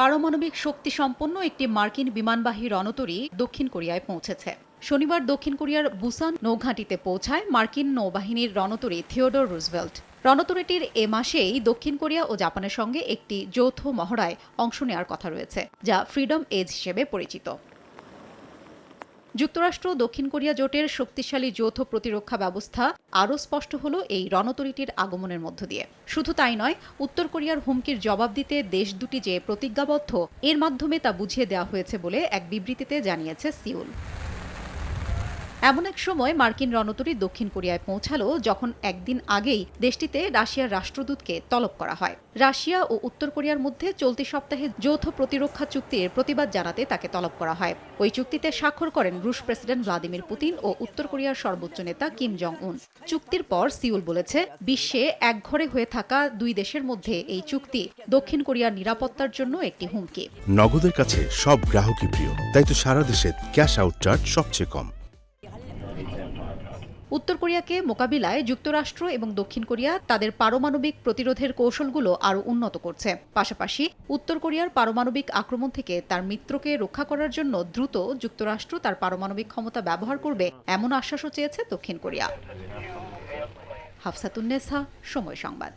পারমাণবিক শক্তি সম্পন্ন একটি মার্কিন বিমানবাহী রণতরী দক্ষিণ কোরিয়ায় পৌঁছেছে। শনিবার দক্ষিণ কোরিয়ার বুসান নৌঘাঁটিতে পৌঁছায় মার্কিন নৌবাহিনীর রণতরী থিওডোর রুজভেল্ট। রণতরীটির এ মাসেই দক্ষিণ কোরিয়া ও জাপানের সঙ্গে একটি যৌথ মহড়ায় অংশ নেওয়ার কথা রয়েছে, যা ফ্রিডম এজ হিসেবে পরিচিত। যুক্তরাষ্ট্র দক্ষিণ কোরিয়া জোটের শক্তিশালী যৌথ প্রতিরক্ষা ব্যবস্থা আরও স্পষ্ট হল এই রণতরীটির আগমনের মধ্য দিয়ে। শুধু তাই নয়, উত্তর কোরিয়ার হুমকির জবাব দিতে দেশ দুটি যে প্রতিজ্ঞাবদ্ধ, এর মাধ্যমে তা বুঝিয়ে দেওয়া হয়েছে বলে এক বিবৃতিতে জানিয়েছে সিউল। এমন এক সময় মার্কিন রণতরী দক্ষিণ কোরিয়ায় পৌঁছালো যখন একদিন আগেই দেশটিতে রাশিয়ার রাষ্ট্রদূতকে তলব করা হয়। রাশিয়া ও উত্তর কোরিয়ার মধ্যে চলতি সপ্তাহে যৌথ প্রতিরক্ষা চুক্তির প্রতিবাদ জানাতে তাকে তলব করা হয়। ওই চুক্তিতে স্বাক্ষর করেন রুশ প্রেসিডেন্ট ভ্লাদিমির পুতিন ও উত্তর কোরিয়ার সর্বোচ্চ নেতা কিম জং উন চুক্তির পর সিউল বলেছে, বিশ্বে একঘরে হয়ে থাকা দুই দেশের মধ্যে এই চুক্তি দক্ষিণ কোরিয়ার নিরাপত্তার জন্য একটি হুমকি। নগদের কাছে সব গ্রাহকই প্রিয়, তাই তো সারা দেশে ক্যাশ আউট চার্জ সবচেয়ে কম। উত্তর কোরিয়াকে মোকাবিলায় যুক্তরাষ্ট্র এবং দক্ষিণ কোরিয়া তাদের পারমাণবিক প্রতিরোধের কৌশলগুলো আরও উন্নত করছে। পাশাপাশি উত্তর কোরিয়ার পারমাণবিক আক্রমণ থেকে তার মিত্রকে রক্ষা করার জন্য দ্রুত যুক্তরাষ্ট্র তার পারমাণবিক ক্ষমতা ব্যবহার করবে এমন আশ্বাসও চেয়েছে দক্ষিণ কোরিয়া। হাফসাতুন্নেসা সময় সংবাদ।